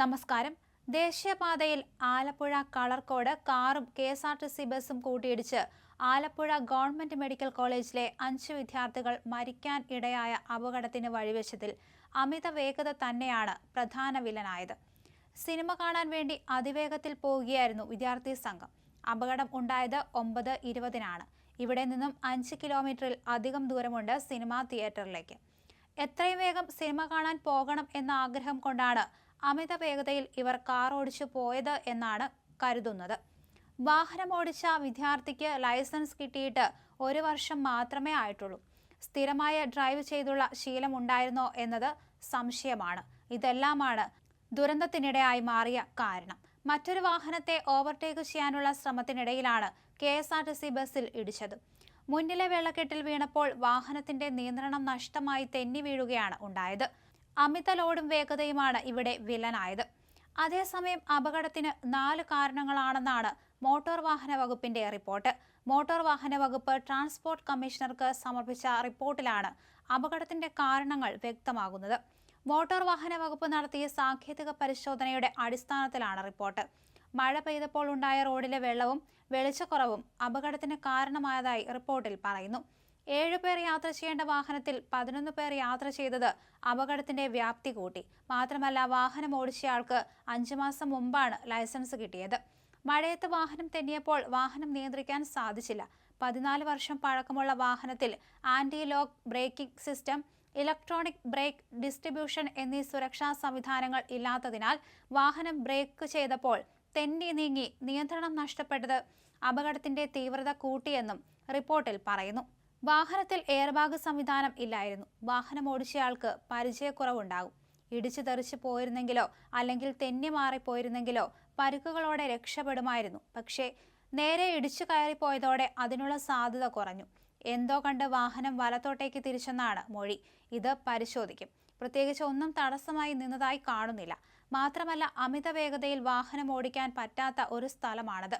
നമസ്കാരം. ദേശീയപാതയിൽ ആലപ്പുഴ കളർക്കോട് കാറും K S R T C ബസും കൂട്ടിയിടിച്ച് ആലപ്പുഴ ഗവൺമെന്റ് മെഡിക്കൽ കോളേജിലെ അഞ്ച് വിദ്യാർത്ഥികൾ മരിക്കാൻ ഇടയായ അപകടത്തിന് വഴിവെച്ചതിൽ അമിത വേഗത തന്നെയാണ് പ്രധാന വില്ലനായത്. സിനിമ കാണാൻ വേണ്ടി അതിവേഗത്തിൽ പോവുകയായിരുന്നു വിദ്യാർത്ഥി സംഘം. അപകടം ഉണ്ടായത് ഒമ്പത് ഇരുപതിനാണ്. ഇവിടെ നിന്നും അഞ്ച് കിലോമീറ്ററിൽ അധികം ദൂരമുണ്ട് സിനിമാ തിയേറ്ററിലേക്ക്. എത്രയും വേഗം സിനിമ കാണാൻ പോകണം എന്ന ആഗ്രഹം കൊണ്ടാണ് അമിത വേഗതയിൽ ഇവർ കാർ ഓടിച്ചു പോയത് എന്നാണ് കരുതുന്നത്. വാഹനമോടിച്ച വിദ്യാർത്ഥിക്ക് ലൈസൻസ് കിട്ടിയിട്ട് ഒരു വർഷം മാത്രമേ ആയിട്ടുള്ളൂ. സ്ഥിരമായ ഡ്രൈവ് ചെയ്തുള്ള ശീലം ഉണ്ടായിരുന്നോ എന്നത് സംശയമാണ്. ഇതെല്ലാമാണ് ദുരന്തത്തിനിടെയായി മാറിയ കാരണം. മറ്റൊരു വാഹനത്തെ ഓവർടേക്ക് ചെയ്യാനുള്ള ശ്രമത്തിനിടയിലാണ് K S R T C ബസ്സിൽ ഇടിച്ചത്. മുന്നിലെ വെള്ളക്കെട്ടിൽ വീണപ്പോൾ വാഹനത്തിന്റെ നിയന്ത്രണം നഷ്ടമായി തെന്നി വീഴുകയാണ് ഉണ്ടായത്. അമിത ലോഡും വേഗതയുമാണ് ഇവിടെ വില്ലനായത്. അതേസമയം അപകടത്തിന് നാല് കാരണങ്ങളാണെന്നാണ് മോട്ടോർ വാഹന വകുപ്പിന്റെ റിപ്പോർട്ട്. മോട്ടോർ വാഹന വകുപ്പ് ട്രാൻസ്പോർട്ട് കമ്മീഷണർക്ക് സമർപ്പിച്ച റിപ്പോർട്ടിലാണ് അപകടത്തിന്റെ കാരണങ്ങൾ വ്യക്തമാകുന്നത്. മോട്ടോർ വാഹന വകുപ്പ് നടത്തിയ സാങ്കേതിക പരിശോധനയുടെ അടിസ്ഥാനത്തിലാണ് റിപ്പോർട്ട്. മഴ പെയ്തപ്പോൾ ഉണ്ടായ റോഡിലെ വെള്ളവും വെളിച്ചക്കുറവും അപകടത്തിന് കാരണമായതായി റിപ്പോർട്ടിൽ പറയുന്നു. ഏഴുപേർ യാത്ര ചെയ്യേണ്ട വാഹനത്തിൽ പതിനൊന്ന് പേർ യാത്ര ചെയ്തത് അപകടത്തിന്റെ വ്യാപ്തി കൂട്ടി. മാത്രമല്ല വാഹനം ഓടിച്ചയാൾക്ക് അഞ്ചു മാസം മുമ്പാണ് ലൈസൻസ് കിട്ടിയത്. മഴയത്ത് വാഹനം തെന്നിയപ്പോൾ വാഹനം നിയന്ത്രിക്കാൻ സാധിച്ചില്ല. പതിനാല് വർഷം പഴക്കമുള്ള വാഹനത്തിൽ anti lock braking system electronic brake distribution എന്നീ സുരക്ഷാ സംവിധാനങ്ങൾ ഇല്ലാത്തതിനാൽ വാഹനം ബ്രേക്ക് ചെയ്തപ്പോൾ തെന്നി നീങ്ങി നിയന്ത്രണം നഷ്ടപ്പെട്ടത് അപകടത്തിന്റെ തീവ്രത കൂട്ടിയെന്നും റിപ്പോർട്ടിൽ പറയുന്നു. വാഹനത്തിൽ എയർബാഗ് സംവിധാനം ഇല്ലായിരുന്നു. വാഹനം ഓടിച്ചയാൾക്ക് പരിചയക്കുറവുണ്ടാകും. ഇടിച്ചു തെറിച്ച് പോയിരുന്നെങ്കിലോ അല്ലെങ്കിൽ തെന്നി മാറിപ്പോയിരുന്നെങ്കിലോ പരുക്കുകളോടെ രക്ഷപ്പെടുമായിരുന്നു. പക്ഷേ നേരെ ഇടിച്ചു കയറിപ്പോയതോടെ അതിനുള്ള സാധ്യത കുറഞ്ഞു. എന്തോ കണ്ട് വാഹനം വലത്തോട്ടേക്ക് തിരിച്ചെന്നാണ് മൊഴി. ഇത് പരിശോധിക്കും. പ്രത്യേകിച്ച് ഒന്നും തടസ്സമായി നിന്നതായി കാണുന്നില്ല. മാത്രമല്ല അമിത വേഗതയിൽ വാഹനം ഓടിക്കാൻ പറ്റാത്ത ഒരു സ്ഥലമാണത്.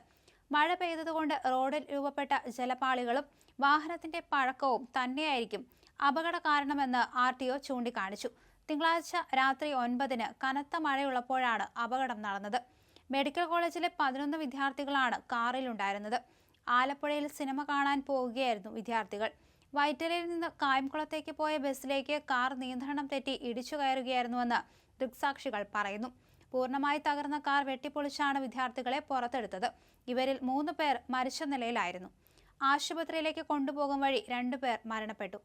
മഴ പെയ്തതുകൊണ്ട് റോഡിൽ രൂപപ്പെട്ട ജലപാളികളും വാഹനത്തിന്റെ പഴക്കവും തന്നെയായിരിക്കും അപകട കാരണമെന്ന് ആർ ടി ഒ ചൂണ്ടിക്കാണിച്ചു. തിങ്കളാഴ്ച രാത്രി ഒൻപതിന് കനത്ത മഴയുള്ളപ്പോഴാണ് അപകടം നടന്നത്. മെഡിക്കൽ കോളേജിലെ പതിനൊന്ന് വിദ്യാർത്ഥികളാണ് കാറിലുണ്ടായിരുന്നത്. ആലപ്പുഴയിൽ സിനിമ കാണാൻ പോവുകയായിരുന്നു വിദ്യാർത്ഥികൾ. വൈറ്റലയിൽ നിന്ന് കായംകുളത്തേക്ക് പോയ ബസ്സിലേക്ക് കാർ നിയന്ത്രണം തെറ്റി ഇടിച്ചു കയറുകയായിരുന്നുവെന്ന് ദൃക്സാക്ഷികൾ പറയുന്നു. പൂർണമായി തകർന്ന കാർ വെട്ടിപ്പൊളിച്ചാണ് വിദ്യാർത്ഥികളെ പുറത്തെടുത്തത്. ഇവരിൽ മൂന്ന് പേർ മരിച്ച നിലയിലായിരുന്നു. ആശുപത്രിയിലേക്ക് കൊണ്ടുപോകും വഴി രണ്ടുപേർ മരണപ്പെട്ടു.